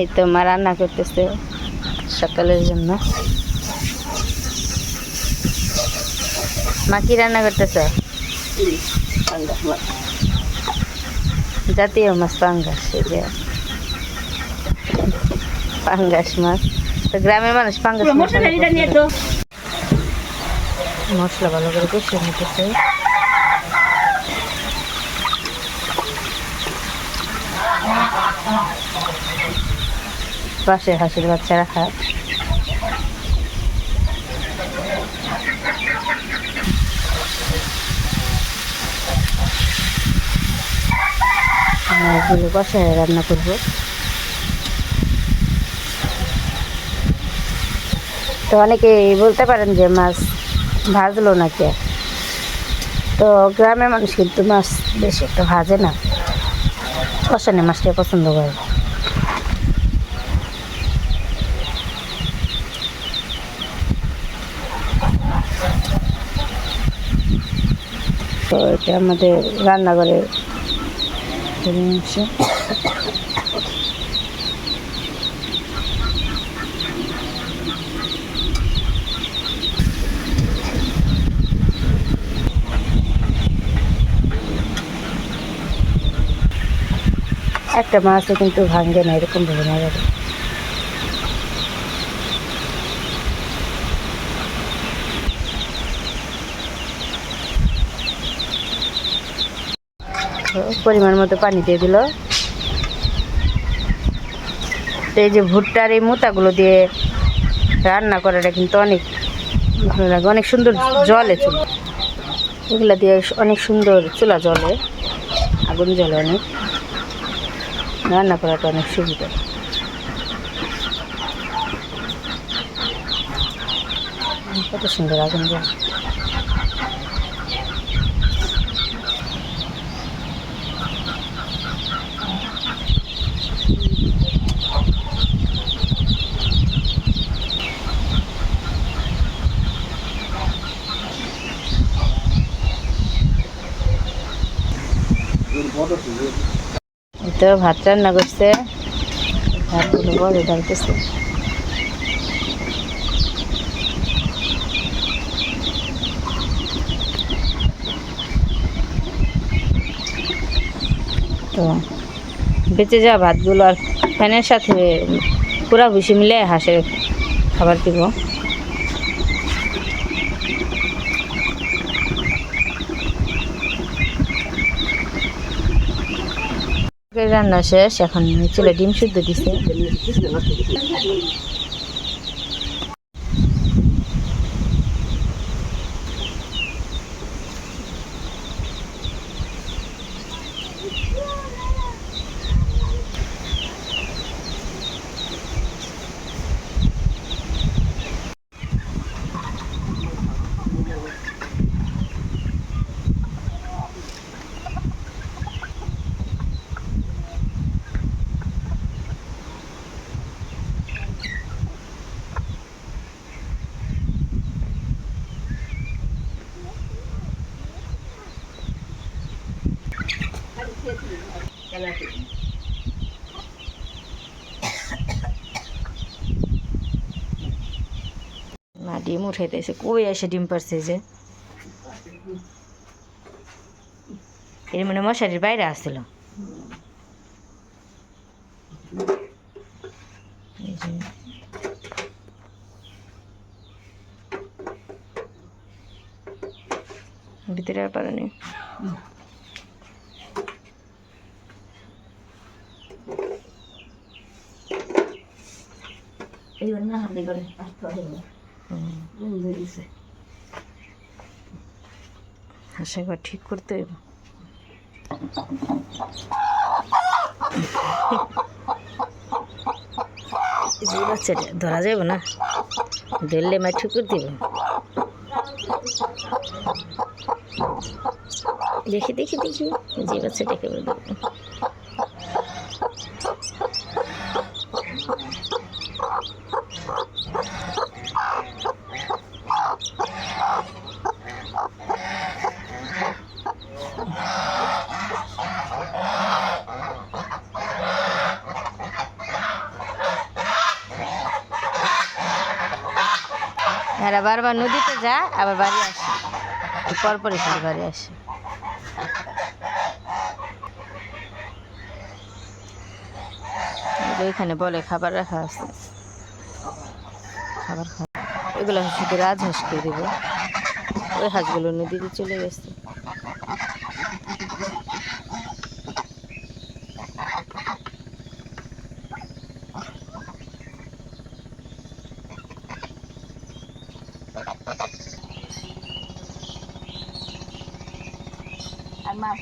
এই তো মা রান্না করতেছে সকালের জন্য। মা কি রান্না করতেছে? জাতীয় মাছ, পাঙ্গাস, এই যে। পাঙ্গাস মাছ। তো গ্রামের মানুষ পাঙ্গাস। মশলা ভালো করে কষিয়ে নিতেছে। পাশে হাঁসের বাচ্চা রাখা মাছগুলো কষায় রান্না করব। তো অনেকে বলতে পারেন যে মাছ ভাজলো না কে তো গ্রামের মানুষ কিন্তু মাছ বেশি একটা ভাজে না। কষানে মাছটা পছন্দ করে এটা আমাদের রান্নাঘরে একটা মাছও কিন্তু ভাঙবে না এরকম না। যাবে পরিমাণ মতো পানি দিয়ে দিল। এই যে ভুট্টার এই মোতাগুলো দিয়ে রান্না করাটা কিন্তু অনেক ভালো লাগে। অনেক সুন্দর জলে চুল। এগুলা দিয়ে অনেক সুন্দর চুলা জলে আগুন জলে অনেক। রান্না করাটা অনেক সুবিধা। কত সুন্দর আগুন জলে তো ভাত রান্না করছে। ভাতগুলো বড় ডালতেছে তো বেঁচে যাওয়া ভাতগুলো আর ফ্যানের সাথে পুরা ভুষি মিলে হাঁসের খাবার দিব। রান্না শেষ এখন চুলে ডিম শুদ্ধ দিছে না ডিম উঠাইতেছে কই এসে ডিম পারছে যে? এর মানে মশারির বাইরে আসছিল। ভিতরে আর পারেনি হাসা ঘর ঠিক করতে বাচ্চাটা ধরা যাবে না? ধরলে মা ঠিক করে দিব। দেখি দেখি দেখি, যে বাচ্চাটাকে বলব এরা বারবার নদীতে যা, আবার বাড়ি আসে। পরপরই খালি বাড়ি আসে। এখানে বলে খাবার রাখা আছে। খাবার খাওয়া। এগুলো শুধু রাজহাঁসকে দিব? ওই হাঁসগুলো নদীতে চলে গেছে। আমার